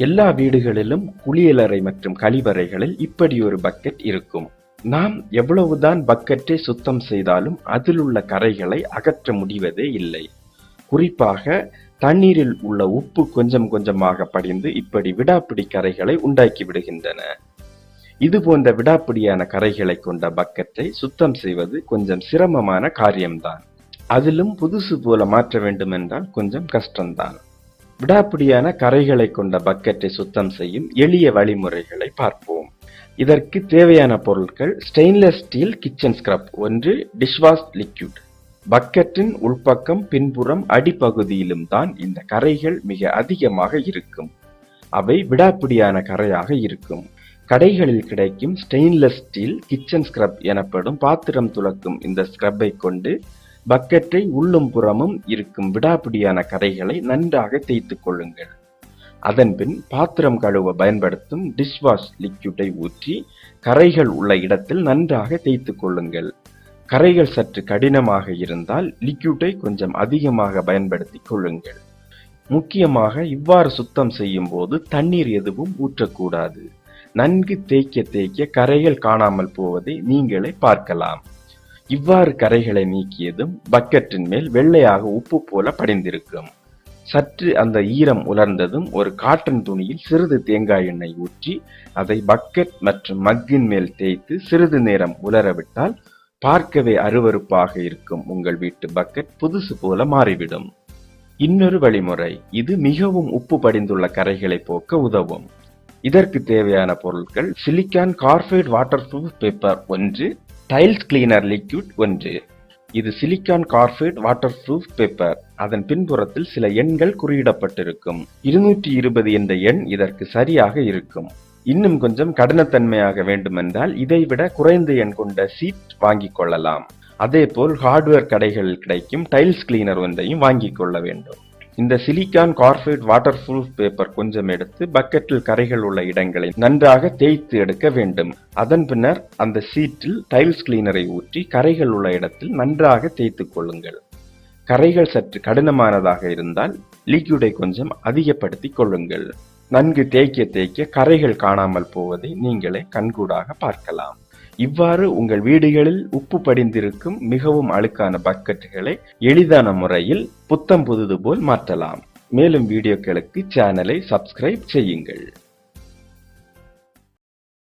எல்லா வீடுகளிலும் குளியலறை மற்றும் கழிவறைகளில் இப்படி ஒரு பக்கெட் இருக்கும். நாம் எவ்வளவுதான் பக்கெட்டை சுத்தம் செய்தாலும் அதில் உள்ள கரைகளை அகற்ற முடிவதே இல்லை. குறிப்பாக தண்ணீரில் உள்ள உப்பு கொஞ்சம் கொஞ்சமாக படிந்து இப்படி விடாப்பிடி கரைகளை உண்டாக்கி விடுகின்றன. இது போன்ற விடாப்பிடியான கரைகளை கொண்ட பக்கெட்டை சுத்தம் செய்வது கொஞ்சம் சிரமமான காரியம்தான். அதிலும் புதுசு போல மாற்ற வேண்டுமென்றால் கொஞ்சம் கஷ்டம்தான். விடாப்பிடியான கரைகளை கொண்ட பக்கெட்டை சுத்தம் செய்யும் எளிய வழிமுறைகளை பார்ப்போம். இதற்கு தேவையான பொருட்கள் ஸ்டெயின்லெஸ் ஸ்டீல் கிச்சன் ஸ்க்ரப் ஒன்று டிஷ்வாஷ் லிக்யூட் பக்கெட்டின் உள்பக்கம் பின்புறம் அடிப்பகுதியிலும் தான் இந்த கரைகள் மிக அதிகமாக இருக்கும். அவை விடாப்பிடியான கரையாக இருக்கும். கடைகளில் கிடைக்கும் ஸ்டெயின்லெஸ் ஸ்டீல் கிச்சன் ஸ்க்ரப் எனப்படும் பாத்திரம் துலக்கும் இந்த ஸ்க்ரப்பை கொண்டு பக்கெட்டை உள்ளும் புறமும் இருக்கும் விடாப்பிடியான கரைகளை நன்றாக தேய்த்துக் கொள்ளுங்கள். அதன்பின் பாத்திரம் கழுவ பயன்படுத்தும் டிஷ்வாஷ் லிக்யூட்டை ஊற்றி கரைகள் உள்ள இடத்தில் நன்றாக தேய்த்துக் கொள்ளுங்கள். கரைகள் சற்று கடினமாக இருந்தால் லிக்யூட்டை கொஞ்சம் அதிகமாக பயன்படுத்திக் கொள்ளுங்கள். முக்கியமாக இவ்வாறு சுத்தம் செய்யும் போது தண்ணீர் எதுவும் ஊற்றக்கூடாது. நன்கு தேய்க்க தேய்க்க கரைகள் காணாமல் போவதை நீங்களே பார்க்கலாம். இவ்வாறு கரைகளை நீக்கியதும் பக்கெட்டின் மேல் வெள்ளையாக உப்பு போல படிந்திருக்கும். சற்று அந்த ஈரம் உலர்ந்ததும் ஒரு காட்டன் துணியில் சிறிது தேங்காய் எண்ணெய் ஊற்றி அதை பக்கெட் மற்றும் மக்கின் மேல் தேய்த்து சிறிது நேரம் உலரவிட்டால் பார்க்கவே அருவருப்பாக இருக்கும் உங்கள் வீட்டு பக்கெட் புதுசு போல மாறிவிடும். இன்னொரு வழிமுறை இது மிகவும் உப்பு படிந்துள்ள கரைகளை போக்க உதவும். இதற்கு தேவையான பொருட்கள் silicon carbide waterproof paper ஒன்று டைல்ஸ் கிளீனர் லிக்யூட் ஒன்று. இது silicon carbide waterproof paper. அதன் பின்புறத்தில் சில எண்கள் குறியிடப்பட்டிருக்கும். இருநூற்றி இருபது என்ற எண் இதற்கு சரியாக இருக்கும். இன்னும் கொஞ்சம் கடினத்தன்மையாக வேண்டுமென்றால் இதைவிட குறைந்த எண் கொண்ட சீட் வாங்கிக் கொள்ளலாம். அதேபோல் ஹார்ட்வேர் கடைகளில் கிடைக்கும் டைல்ஸ் கிளீனர் ஒன்றையும் வாங்கிக் கொள்ள வேண்டும். இந்த silicon carbide waterproof paper கொஞ்சம் எடுத்து பக்கெட்டில் கரைகள் உள்ள இடங்களை நன்றாக தேய்த்து எடுக்க வேண்டும். அதன் பின்னர் அந்த சீட்டில் டைல்ஸ் கிளீனரை ஊற்றி கரைகள் உள்ள இடத்தில் நன்றாக தேய்த்துக் கொள்ளுங்கள். கரைகள் சற்று கடினமானதாக இருந்தால் லீக்யூடை கொஞ்சம் அதிகப்படுத்திக் கொள்ளுங்கள். நன்கு தேய்க்க தேய்க்க கரைகள் காணாமல் போவதை நீங்களே கண்கூடாக பார்க்கலாம். இவ்வாறு உங்கள் வீடுகளில் உப்பு படிந்திருக்கும் மிகவும் அழுக்கான பக்கெட்டுகளை எளிதான முறையில் புத்தம் புதுது போல் மாற்றலாம். மேலும் வீடியோக்களுக்கு சேனலை சப்ஸ்கிரைப் செய்யுங்கள்.